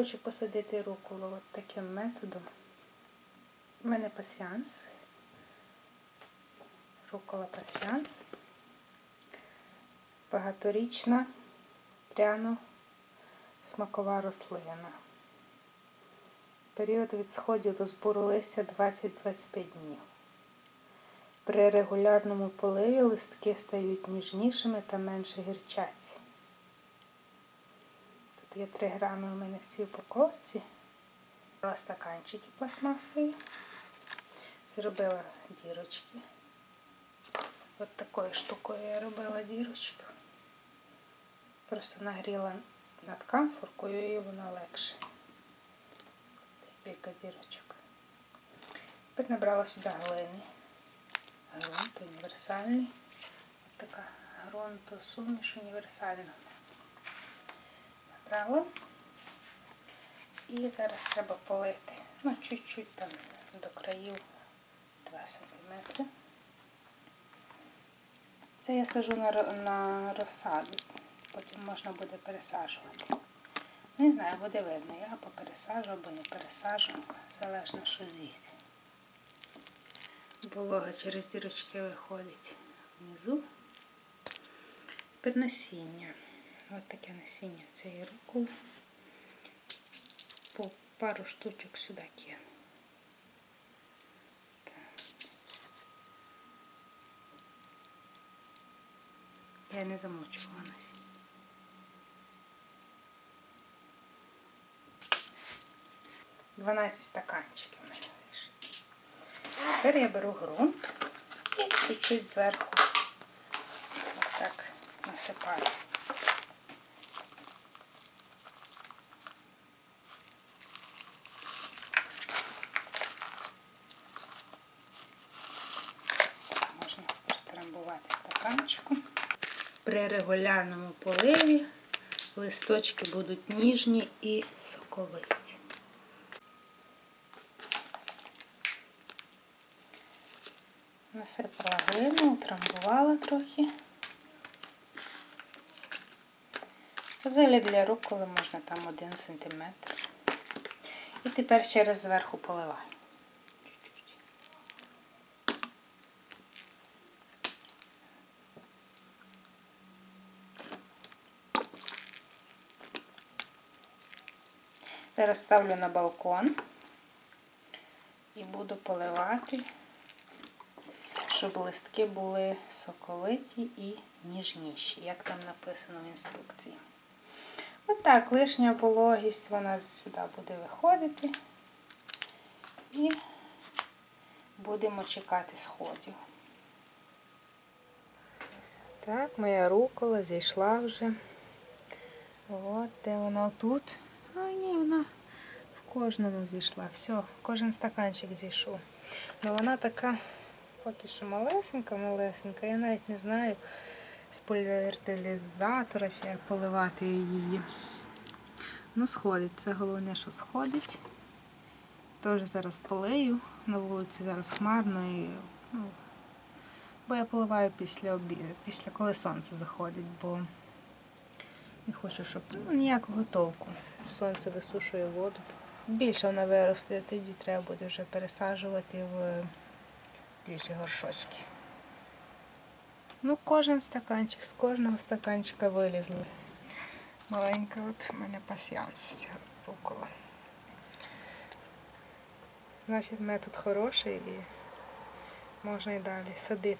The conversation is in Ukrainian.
хочу посадити руколу таким методом. У мене пасіанс. Рукола пасіанс. Багаторічна пряно смакова рослина. Період від сходів до збору листя 20-25 днів. При регулярному поливі листки стають ніжнішими та менше гірчаться. Тут є 3 грами у мене в цій упаковці. Взяла стаканчики пластмасові. Зробила дірочки. От такою штукою я робила дірочку. Просто нагріла над камфоркою і вона легше. Декілька дірочок. Тепер набрала сюди глини. Грунт універсальний. Ось така ґрунтосуміш універсальна. Набрала. І зараз треба полити. Ну, чуть-чуть там до країв 2 см. Це я сажу на, на розсаду. Потім можна буде пересаджувати. Ну, Не знаю, буде видно. Я або або не пересаджу. Залежно, що з'їде. Волога через дірочки виходить внизу. Тепер насіння. Ось таке насіння цієї руколи. По пару штучок сюди кину. Я не замочувала насіння. Дванадцять стаканчиків в мене вийшло. Тепер я беру ґрунт і чуть-чуть зверху отак насипаю. Можна стаканчиком. При регулярному поливі листочки будуть ніжні і соковиті. Насипала глину, утрамбувала трохи. Взагалі для рук, коли можна там один сантиметр. І тепер ще раз зверху поливаю. Зараз ставлю на балкон і буду поливати, щоб листки були соковиті і ніжніші, як там написано в інструкції. Отак, лишня вологість, вона сюди буде виходити. І будемо чекати сходів. Так, моя рукола зійшла вже. От, де вона тут. А ні, вона в кожному зійшла. Все, кожен стаканчик зійшов. Ну вона така поки що малесенька, малесенька. Я навіть не знаю з поліфертилізатора, чи як поливати її. Ну, сходить. Це головне, що сходить. Теж зараз полию. На вулиці зараз хмарно і ну, бо я поливаю після обіду, після коли сонце заходить, бо не хочу, щоб ну, ніякого толку. Сонце висушує воду. Більше вона виросте, тоді треба буде вже пересаджувати в більші горшочки. Ну, кожен стаканчик, з кожного стаканчика вилізли. Маленька от у мене пасіанс ця рукола. Значить, метод хороший і можна і далі садити.